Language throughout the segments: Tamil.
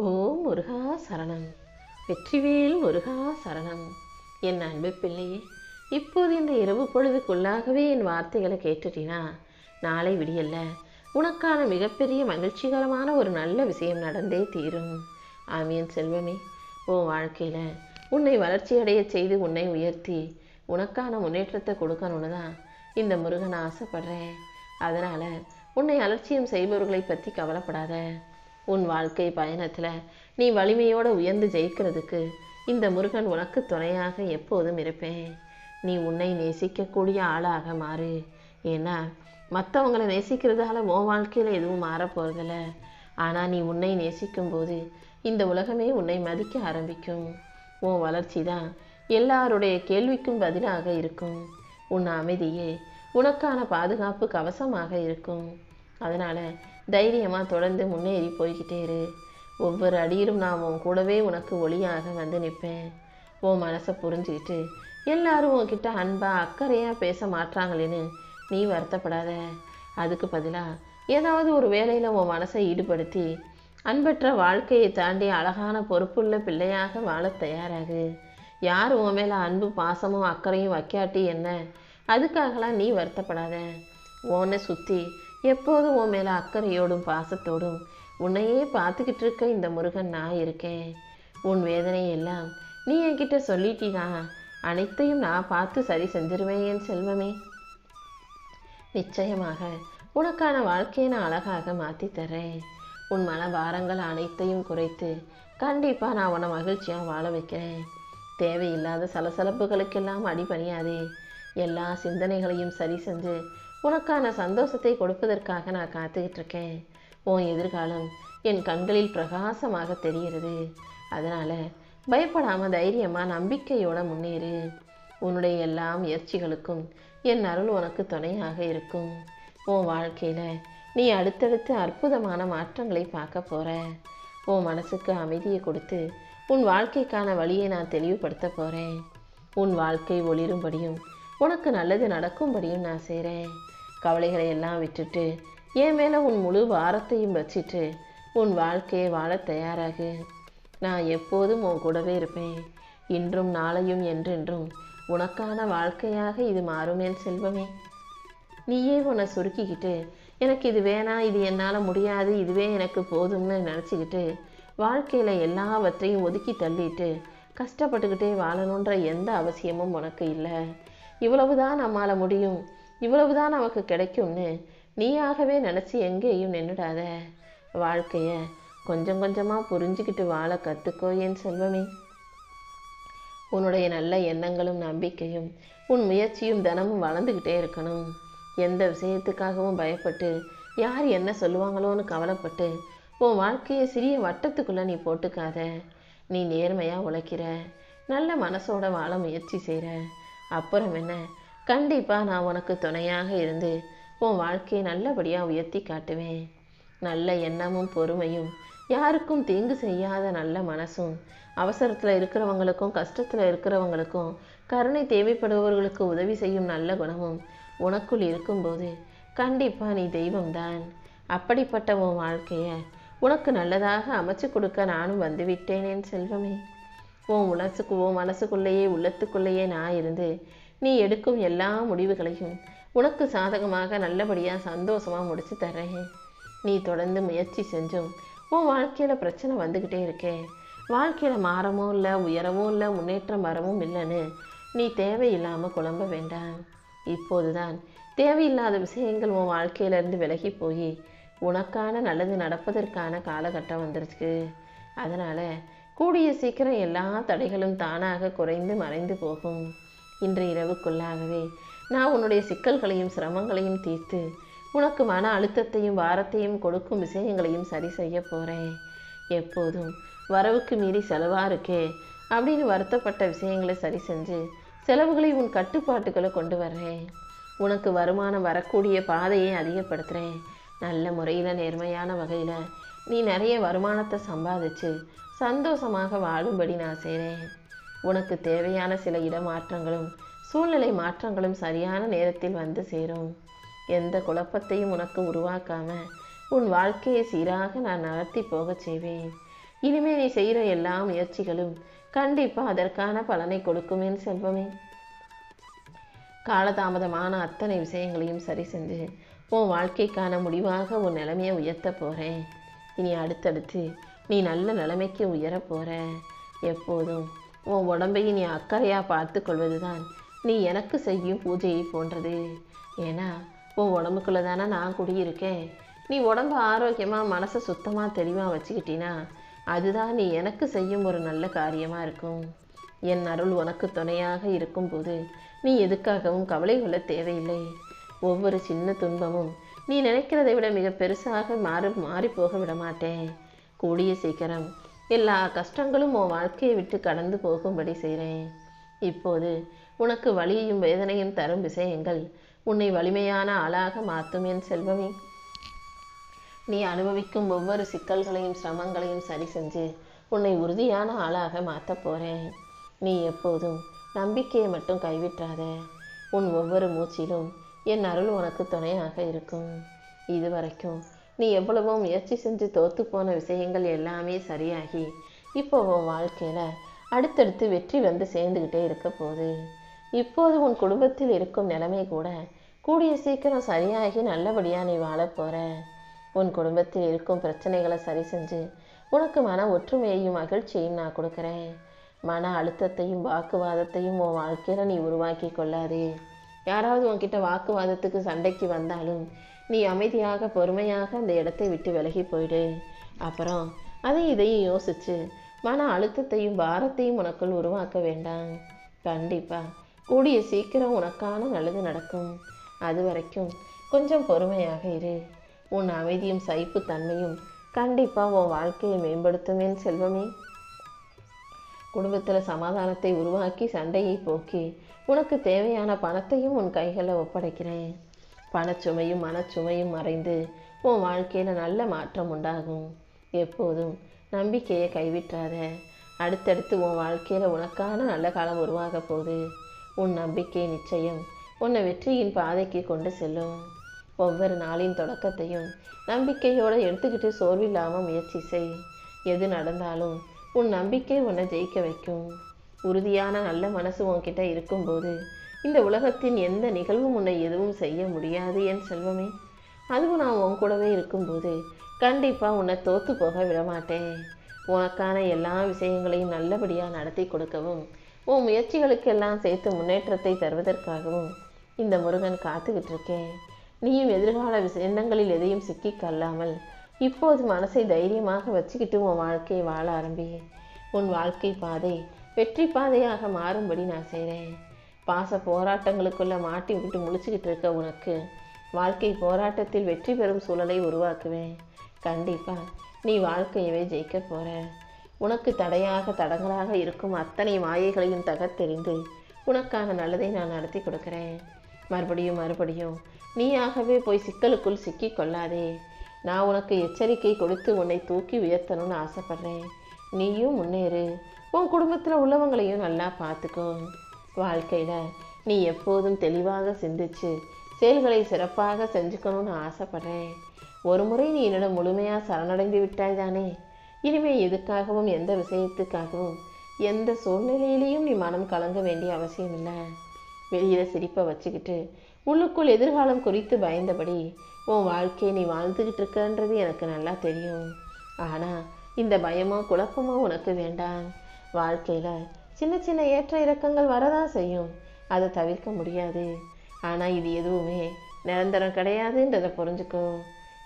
ஓ முருகா சரணம். வெற்றிவேல் முருகா சரணம். என் அன்பு பிள்ளையே இப்போது இந்த இரவு பொழுதுக்குள்ளாகவே என் வார்த்தைகளை கேட்டுட்டினா நாளை விடியல்ல உனக்கான மிகப்பெரிய மகிழ்ச்சிகரமான ஒரு நல்ல விஷயம் நடந்தே தீரும். ஆமியன் செல்வமே உன் வாழ்க்கையில் உன்னை வளர்ச்சியடைய செய்து உன்னை உயர்த்தி உனக்கான முன்னேற்றத்தை கொடுக்கணும்னு தான் இந்த முருகன் ஆசைப்படுறேன். அதனால் உன்னை அலட்சியம் செய்பவர்களை பற்றி கவலைப்படாத. உன் வாழ்க்கை பயணத்தில் நீ வலிமையோடு உயர்ந்து ஜெயிக்கிறதுக்கு இந்த முருகன் உனக்கு துணையாக எப்போதும் இருப்பேன். நீ உன்னை நேசிக்கக்கூடிய ஆளாக மாறு. ஏன்னா மற்றவங்களை நேசிக்கிறதால உன் வாழ்க்கையில் எதுவும் மாறப் போகிறதில்ல ஆனால் நீ உன்னை நேசிக்கும் போது இந்த உலகமே உன்னை மதிக்க ஆரம்பிக்கும். உன் வளர்ச்சி தான் எல்லாருடைய கேள்விக்கும் பதிலாக இருக்கும். உன் அமைதியே உனக்கான பாதுகாப்பு கவசமாக இருக்கும். அதனால் தைரியமாக தொடர்ந்து முன்னேறி போய்கிட்டே இரு. ஒவ்வொரு அடியிலும் நான் உன் கூடவே உனக்கு ஒளியாக வந்து நிற்பேன். உன் மனசை புரிஞ்சுக்கிட்டு எல்லாரும் உன்கிட்ட அன்பாக அக்கறையாக பேச மாட்டாங்களேன்னு நீ வருத்தப்படாத. அதுக்கு பதிலாக ஏதாவது ஒரு வேலையில் உன் மனசை ஈடுபடுத்தி அன்பற்ற வாழ்க்கையை தாண்டி அழகான பொறுப்புள்ள பிள்ளையாக வாழத் தயாராகு. யார் உன் மேலே அன்பு பாசமும் அக்கறையும் வைக்காட்டி என்ன? அதுக்காகலாம் நீ வருத்தப்படாத. உன்னை சுற்றி எப்போதும் உன் மேலே அக்கறையோடும் பாசத்தோடும் உன்னையே பார்த்துக்கிட்டு இருக்க இந்த முருகன் நான் இருக்கேன். உன் வேதனை எல்லாம் நீ என்கிட்ட சொல்லிட்டீனா? அனைத்தையும் நான் பார்த்து சரி செஞ்சிருவேன் என் செல்வமே. நிச்சயமாக உனக்கான வாழ்க்கையை நான் அழகாக மாற்றி தர்றேன். உன் மன பாரங்கள் அனைத்தையும் குறைத்து கண்டிப்பாக நான் உன்னை மகிழ்ச்சியாக வாழ வைக்கிறேன். தேவையில்லாத சலசலப்புகளுக்கெல்லாம் அடிபணியாதே. எல்லா சிந்தனைகளையும் சரி செஞ்சு உனக்கான சந்தோஷத்தை கொடுப்பதற்காக நான் காத்துக்கிட்டு இருக்கேன் உன் எதிர்காலம் என் கண்களில் பிரகாசமாக தெரிகிறது. அதனால் பயப்படாமல் தைரியமாக நம்பிக்கையோட முன்னேறு. உன்னுடைய எல்லா முயற்சிகளுக்கும் என் அருள் உனக்கு துணையாக இருக்கும். உன் வாழ்க்கையில் நீ அடுத்தடுத்து அற்புதமான மாற்றங்களை பார்க்க போகிற உன் மனசுக்கு அமைதியை கொடுத்து உன் வாழ்க்கைக்கான வழியை நான் தெளிவுபடுத்த போகிறேன் உன் வாழ்க்கை ஒளிரும்படியும் உனக்கு நல்லது நடக்கும்படியும் நான் செய்கிறேன் கவலைகளை எல்லாம் விட்டுட்டு என் மேலே உன் முழு வாரத்தையும் வச்சிட்டு உன் வாழ்க்கையை வாழ தயாராகு. நான் எப்போதும் உன் கூடவே இருப்பேன். இன்றும் நாளையும் என்றென்றும் உனக்கான வாழ்க்கையாக இது மாறும் என் செல்வமே. நீயே உன்னை சுருக்கிக்கிட்டு எனக்கு இது வேணாம் இது என்னால் முடியாது இதுவே எனக்கு போதும்னு நினச்சிக்கிட்டு வாழ்க்கையில் எல்லாவற்றையும் ஒதுக்கி தள்ளிட்டு கஷ்டப்பட்டுக்கிட்டே வாழணுன்ற எந்த அவசியமும் உனக்கு இல்லை. இவ்வளவுதான் நம்மால் முடியும். இவ்வளவுதான் நமக்கு கிடைக்கும்னு நீயாகவே நினச்சி எங்கேயும் நின்றுடாத வாழ்க்கையை கொஞ்சம் கொஞ்சமாக புரிஞ்சுக்கிட்டு வாழ கற்றுக்கோ என் செல்வமே. உன்னுடைய நல்ல எண்ணங்களும் நம்பிக்கையும் உன் முயற்சியும் தினமும் வளர்ந்துக்கிட்டே இருக்கணும். எந்த விஷயத்துக்காகவும் பயப்பட்டு யார் என்ன சொல்லுவாங்களோன்னு கவலைப்பட்டு உன் வாழ்க்கையை சிறிய வட்டத்துக்குள்ளே நீ போட்டுக்காத. நீ நேர்மையாக உழைக்கிற நல்ல மனசோட வாழ முயற்சி செய்கிற அப்புறம் என்ன? கண்டிப்பாக நான் உனக்கு துணையாக இருந்து உன் வாழ்க்கையை நல்லபடியாக உயர்த்தி காட்டுவேன். நல்ல எண்ணமும் பொறுமையும் யாருக்கும் தீங்கு செய்யாத நல்ல மனசும் அவசரத்தில் இருக்கிறவங்களுக்கும் கஷ்டத்தில் இருக்கிறவங்களுக்கும் கருணை தேவைப்படுபவர்களுக்கு உதவி செய்யும் நல்ல குணமும் உனக்குள் இருக்கும்போது கண்டிப்பாக நீ தெய்வம்தான். அப்படிப்பட்ட உன் வாழ்க்கையை உனக்கு நல்லதாக அமைச்சு கொடுக்க நானும் வந்துவிட்டேனேன் செல்வமே. உன் உலசுக்கு உன் மனசுக்குள்ளேயே உள்ளத்துக்குள்ளேயே நான் இருந்து நீ எடுக்கும் எல்லா முடிவுகளையும் உனக்கு சாதகமாக நல்லபடியாக சந்தோஷமாக முடித்து தர்றேன். நீ தொடர்ந்து முயற்சி செஞ்சும் உன் வாழ்க்கையில் பிரச்சனை வந்துக்கிட்டே இருக்கே. வாழ்க்கையில் மாறவும் இல்லை உயரவும் இல்லை முன்னேற்றம் வரவும் இல்லைன்னு நீ தேவையில்லாமல் குழம்ப வேண்டாம். இப்போதுதான் தேவையில்லாத விஷயங்கள் உன் வாழ்க்கையிலேருந்து விலகி போய் உனக்கான நல்லது நடப்பதற்கான காலகட்டம் வந்துருச்சு. அதனால் கூடிய சீக்கிரம் எல்லா தடைகளும் தானாக குறைந்து மறைந்து போகும். இன்று இரவுக்குள்ளாகவே நான் உன்னுடைய சிக்கல்களையும் சிரமங்களையும் தீர்த்து உனக்கு மன அழுத்தத்தையும் வாரத்தையும் கொடுக்கும் விஷயங்களையும் சரி செய்ய போகிறேன் எப்போதும் வரவுக்கு மீறி செலவாக இருக்கே அப்படின்னு வருத்தப்பட்ட விஷயங்களை சரி செஞ்சு செலவுகளை உன் கட்டுப்பாட்டுகளை கொண்டு வர்றேன். உனக்கு வருமானம் வரக்கூடிய பாதையை அதிகப்படுத்துகிறேன் நல்ல முறையில் நேர்மையான வகையில் நீ நிறைய வருமானத்தை சம்பாதிச்சு சந்தோஷமாக வாழும்படி நான் செய்கிறேன் உனக்கு தேவையான சில இடமாற்றங்களும் சூழ்நிலை மாற்றங்களும் சரியான நேரத்தில் வந்து சேரும். எந்த குழப்பத்தையும் உனக்கு உருவாக்காம உன் வாழ்க்கையை சீராக நான் நடத்தி போகச் செய்வேன். இனிமே நீ செய்கிற எல்லா முயற்சிகளும் கண்டிப்பாக அதற்கான பலனை கொடுக்குமேன் செல்வமே. காலதாமதமான அத்தனை விஷயங்களையும் சரி செஞ்சு உன் வாழ்க்கைக்கான முடிவாக உன் நிலைமையை உயர்த்த போகிறேன் இனி அடுத்தடுத்து நீ நல்ல நிலைமைக்கு உயர போகிற எப்போதும் உன் உடம்பை நீ அக்கறையாக பார்த்து கொள்வது தான் நீ எனக்கு செய்யும் பூஜையை போன்றது. ஏன்னா உன் உடம்புக்குள்ளே தானே நான் குடியிருக்கேன். நீ உடம்பு ஆரோக்கியமாக மனசை சுத்தமாக தெளிவாக வச்சுக்கிட்டினா அதுதான் நீ எனக்கு செய்யும் ஒரு நல்ல காரியமாக இருக்கும். என் அருள் உனக்கு துணையாக இருக்கும்போது நீ எதுக்காகவும் கவலை கொள்ள தேவையில்லை. ஒவ்வொரு சின்ன துன்பமும் நீ நினைக்கிறதை விட மிக பெருசாக மாறி மாறிப்போக விடமாட்டேன். கூடிய சீக்கிரம் எல்லா கஷ்டங்களும் உன் வாழ்க்கையை விட்டு கடந்து போகும்படி செய்கிறேன். இப்போது உனக்கு வலியையும் வேதனையும் தரும் விஷயங்கள் உன்னை வலிமையான ஆளாக மாற்றும் என் செல்வமே. நீ அனுபவிக்கும் ஒவ்வொரு சிக்கல்களையும் சிரமங்களையும் சரி செஞ்சு உன்னை உறுதியான ஆளாக மாற்றப் போகிறேன் நீ எப்போதும் நம்பிக்கையை மட்டும் கைவிட்டாத. உன் ஒவ்வொரு மூச்சிலும் என் அருள் உனக்கு துணையாக இருக்கும். இதுவரைக்கும் நீ எவ்வளவோ முயற்சி செஞ்சு தோற்று போன விஷயங்கள் எல்லாமே சரியாகி இப்போ உன் வாழ்க்கையில் அடுத்தடுத்து வெற்றி வந்து சேர்ந்துக்கிட்டே இருக்க போகுது. இப்போது உன் குடும்பத்தில் இருக்கும் நிலைமை கூட கூடிய சீக்கிரம் சரியாகி நல்லபடியாக நீ வாழப் போகிற உன் குடும்பத்தில் இருக்கும் பிரச்சனைகளை சரி செஞ்சு உனக்கு மன ஒற்றுமையையும் மகிழ்ச்சியையும் நான் கொடுக்குறேன். மன அழுத்தத்தையும் வாக்குவாதத்தையும் உன் வாழ்க்கையில் நீ உருவாக்கி கொள்ளாதே. யாராவது உன்கிட்ட வாக்குவாதத்துக்கு சண்டைக்கு வந்தாலும் நீ அமைதியாக பொறுமையாக அந்த இடத்தை விட்டு விலகி போயிடு. அப்புறம் அதை இதையும் யோசிச்சு மன அழுத்தத்தையும் பாரத்தையும் உனக்குள் உருவாக்க வேண்டாம். கண்டிப்பாக கூடிய சீக்கிரம் உனக்கான நல்லது நடக்கும். அது வரைக்கும் கொஞ்சம் பொறுமையாக இரு. உன் அமைதியும் சகிப்புத்தன்மையும் கண்டிப்பாக உன் வாழ்க்கையை மேம்படுத்தும் செல்வமே. குடும்பத்தில் சமாதானத்தை உருவாக்கி சண்டையை போக்கி உனக்கு தேவையான பணத்தையும் உன் கைகளில் ஒப்படைக்கிறேன். பணச்சுமையும் மனச்சுமையும் மறைந்து உன் வாழ்க்கையில் நல்ல மாற்றம் உண்டாகும். எப்போதும் நம்பிக்கையை கைவிட்டாத அடுத்தடுத்து உன் வாழ்க்கையில் உனக்கான நல்ல காலம் உருவாக போகுது. உன் நம்பிக்கை நிச்சயம் உன்னை வெற்றியின் பாதைக்கு கொண்டு செல்லும். ஒவ்வொரு நாளின் தொடக்கத்தையும் நம்பிக்கையோடு எடுத்துக்கிட்டு சோர்வில்லாமல் முயற்சி செய். எது நடந்தாலும் உன் நம்பிக்கை உன்னை ஜெயிக்க வைக்கும். உறுதியான நல்ல மனசு உன்கிட்ட இருக்கும்போது இந்த உலகத்தின் எந்த நிகழ்வும் உன்னை எதுவும் செய்ய முடியாது என் செல்வமே. அதுவும் நான் உன் கூடவே இருக்கும்போது கண்டிப்பாக உன்னை தோற்று போக விடமாட்டேன். உனக்கான எல்லா விஷயங்களையும் நல்லபடியாக நடத்தி கொடுக்கவும் உன் முயற்சிகளுக்கெல்லாம் சேர்த்து முன்னேற்றத்தை தருவதற்காகவும் இந்த முருகன் காத்துக்கிட்டு இருக்கேன் நீயும் எதிர்கால எண்ணங்களில் எதையும் சிக்கி கல்லாமல் இப்போது மனசை தைரியமாக வச்சுக்கிட்டு உன் வாழ்க்கையை வாழ ஆரம்பி உன் வாழ்க்கை பாதை வெற்றி பாதையாக மாறும்படி நான் செய்கிறேன் பாச போராட்டங்களுக்குள்ள மாட்டி விட்டு முழிச்சுக்கிட்டு இருக்க உனக்கு வாழ்க்கை போராட்டத்தில் வெற்றி பெறும் சூழலை உருவாக்குவேன். கண்டிப்பாக நீ வாழ்க்கையவே ஜெயிக்க போகிற உனக்கு தடையாக தடங்களாக இருக்கும் அத்தனை மாயைகளையும் தகர்த்தெறிந்து உனக்கான நல்லதை நான் நடத்தி கொடுக்குறேன். மறுபடியும் மறுபடியும் நீயாகவே போய் சிக்கலுக்குள் சிக்கி கொள்ளாதே. நான் உனக்கு எச்சரிக்கை கொடுத்து உன்னை தூக்கி உயர்த்தணும்னு ஆசைப்பட்றேன். நீயும் முன்னேறு. உன் குடும்பத்தில் உள்ளவங்களையும் நல்லா பார்த்துக்கோ வாழ்க்கையில் நீ எப்போதும் தெளிவாக சிந்திச்சு செயல்களை சிறப்பாக செஞ்சுக்கணும்னு ஆசைப்பட்றேன். ஒரு முறை நீ என்னிடம் முழுமையாக சரணடைந்து விட்டாய் தானே? இனிமே எதுக்காகவும் எந்த விஷயத்துக்காகவும் எந்த சூழ்நிலையிலையும் நீ மனம் கலங்க வேண்டிய அவசியம் இல்லை. வெளியில் சிரிப்பை வச்சுக்கிட்டு உள்ளுக்குள் எதிர்காலம் குறித்து பயந்தபடி உன் வாழ்க்கையை நீ வாழ்ந்துக்கிட்டு இருக்கன்றது எனக்கு நல்லா தெரியும். ஆனால் இந்த பயமோ குழப்பமோ உனக்கு வேண்டாம். வாழ்க்கையில் சின்ன சின்ன ஏற்ற இறக்கங்கள் வரதான் செய்யும். அதை தவிர்க்க முடியாது. ஆனால் இது எதுவுமே நிரந்தரம் கிடையாதுன்றதை புரிஞ்சுக்கோ.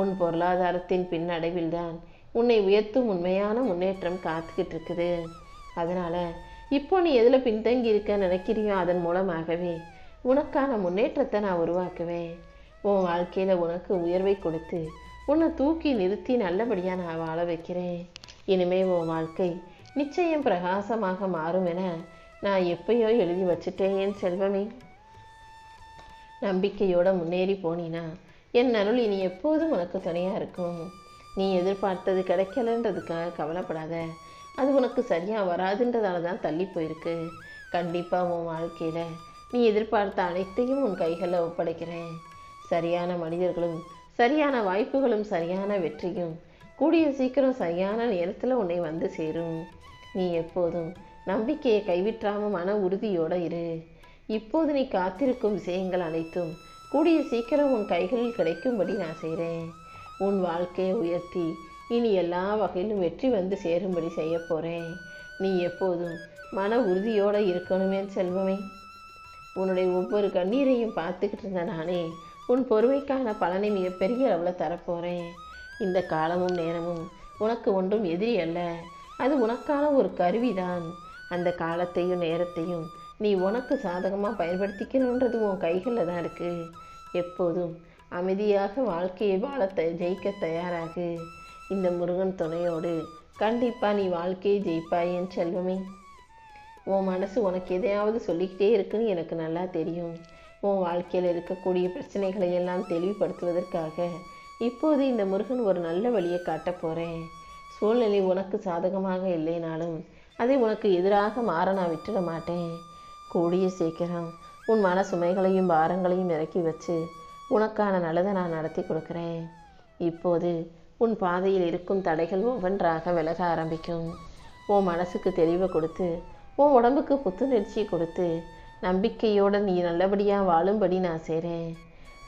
உன் பொருளாதாரத்தின் பின்னடைவில் தான் உன்னை உயர்த்தும் உண்மையான முன்னேற்றம் காத்துக்கிட்டு இருக்குது. அதனால் இப்போ நீ எதில் பின்தங்கி இருக்க நினைக்கிறியோ அதன் மூலமாகவே உனக்கான முன்னேற்றத்தை நான் உருவாக்குவேன். உன் வாழ்க்கையில் உனக்கு உயர்வை கொடுத்து உன்னை தூக்கி நிறுத்தி நல்லபடியாக நான் வாழ வைக்கிறேன். இனிமே உன் வாழ்க்கை நிச்சயம் பிரகாசமாக மாறும் என நான் எப்பயோ எழுதி வச்சுட்டேன் என் செல்வமே. நம்பிக்கையோட முன்னேறி போனீனா என் அருள் இனி எப்போதும் உனக்கு துணையாக இருக்கும். நீ எதிர்பார்த்தது கிடைக்கலன்றதுக்காக கவலைப்படாத. அது உனக்கு சரியாக வராதுன்றதால தான் தள்ளி போயிருக்கு. கண்டிப்பாக உன் வாழ்க்கையில் நீ எதிர்பார்த்த அனைத்தையும் உன் கைகளில் ஒப்படைக்கிறேன். சரியான மனிதர்களும் சரியான வாய்ப்புகளும் சரியான வெற்றியும் கூடிய சீக்கிரம் சரியான நேரத்தில் உன்னை வந்து சேரும். நீ எப்போதும் நம்பிக்கையை கைவிற்றாம மன உறுதியோட இரு. இப்போது நீ காத்திருக்கும் விஷயங்கள் அனைத்தும் கூடிய சீக்கிரம் உன் கைகளில் கிடைக்கும்படி நான் செய்கிறேன் உன் வாழ்க்கையை உயர்த்தி இனி எல்லா வகையிலும் வெற்றி வந்து சேரும்படி செய்ய போகிறேன் நீ எப்போதும் மன உறுதியோடு இருக்கணுமே செல்வமே. உன்னுடைய ஒவ்வொரு கண்ணீரையும் பார்த்துக்கிட்டு இருந்த நானே உன் பொறுமைக்கான பலனை மிகப்பெரிய அளவில் தரப்போகிறேன் இந்த காலமும் நேரமும் உனக்கு ஒன்றும் எதிரி அல்ல. அது உனக்கான ஒரு கருவிதான். அந்த காலத்தையும் நேரத்தையும் நீ உனக்கு சாதகமாக பயன்படுத்திக்கணுன்றது உன் கைகளில் தான் இருக்குது எப்போதும் அமைதியாக வாழ்க்கையை வாழ த ஜெயிக்க தயாராகு. இந்த முருகன் துணையோடு கண்டிப்பாக நீ வாழ்க்கையை ஜெயிப்பாய் என் செல்வமே. உன் மனசு உனக்கு எதையாவது சொல்லிக்கிட்டே இருக்குன்னு எனக்கு நல்லா தெரியும். உன் வாழ்க்கையில் இருக்கக்கூடிய பிரச்சனைகளை எல்லாம் தெளிவுபடுத்துவதற்காக இப்போது இந்த முருகன் ஒரு நல்ல வழியை காட்டப் போகிறேன் சூழ்நிலை உனக்கு சாதகமாக இல்லைனாலும் அதை உனக்கு எதிராக மாற நான் விட்டுட மாட்டேன். கூடிய சீக்கிரம் உன் மன சுமைகளையும் பாரங்களையும் இறக்கி வச்சு உனக்கான நல்லதை நான் நடத்தி கொடுக்குறேன். இப்போது உன் பாதையில் இருக்கும் தடைகள் ஒவ்வொன்றாக விலக ஆரம்பிக்கும். உன் மனசுக்கு தெளிவை கொடுத்து உன் உடம்புக்கு புத்துணர்ச்சி கொடுத்து நம்பிக்கையோடு நீ நல்லபடியாக வாழும்படி நான் செய்கிறேன்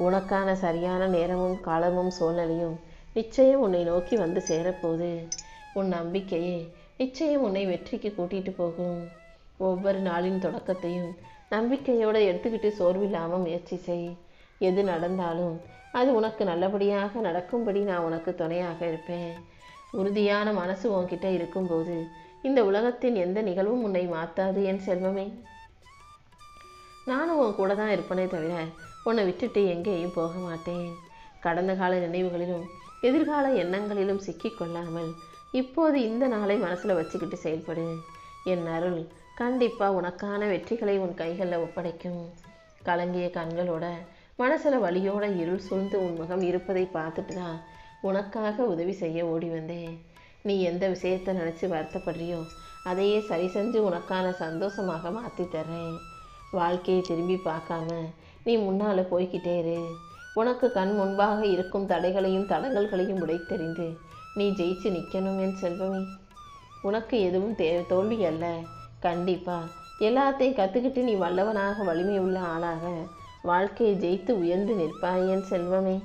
உனக்கான சரியான நேரமும் காலமும் சூழ்நிலையும் நிச்சயம் உன்னை நோக்கி வந்து சேரப்போகுது. உன் நம்பிக்கையே. நிச்சயம் உன்னை வெற்றிக்கு கூட்டிகிட்டு போகும். ஒவ்வொரு நாளின் தொடக்கத்தையும் நம்பிக்கையோடு எடுத்துக்கிட்டு சோர்வில்லாமல் முயற்சி செய். எது நடந்தாலும் அது உனக்கு நல்லபடியாக நடக்கும்படி நான் உனக்கு துணையாக இருப்பேன். உறுதியான மனசு உன்கிட்ட இருக்கும்போது இந்த உலகத்தின் எந்த நிகழ்வும் உன்னை மாற்றாது என் செல்வமே. நானும் உன் கூட தான் இருப்பனே தவிர உன்னை விட்டுட்டு எங்கேயும் போக மாட்டேன். கடந்த கால நினைவுகளிலும் எதிர்கால எண்ணங்களிலும் சிக்கிக்கொள்ளாமல் இப்போது இந்த நாளை மனசில் வச்சுக்கிட்டு செயல்படு. என் அருள் கண்டிப்பாக உனக்கான வெற்றிகளை உன் கைகளில் ஒப்படைக்கும். கலங்கிய கண்களோட மனசில் வழியோட இருள் சூழ்ந்து உன் முகம் இருப்பதை பார்த்துட்டு தான் உனக்காக உதவி செய்ய ஓடி வந்தேன். நீ எந்த விஷயத்தை நினச்சி வருத்தப்படுறியோ அதையே சரி செஞ்சு உனக்கான சந்தோஷமாக மாற்றி தர்றேன். வாழ்க்கையை திரும்பி பார்க்காம நீ முன்னால் போய்கிட்டே இரு. உனக்கு கண் முன்பாக இருக்கும் தடைகளையும் தடங்கல்களையும் உடைத்தெறிந்து நீ ஜெயிச்சு நிற்கணும் என் செல்வமே உனக்கு எதுவும் தே தோல்வி அல்ல. கண்டிப்பாக எல்லாத்தையும் கற்றுக்கிட்டு நீ வல்லவனாக வலிமை உள்ள ஆளாக வாழ்க்கையை ஜெயித்து உயர்ந்து நிற்பாய் என் செல்வமே.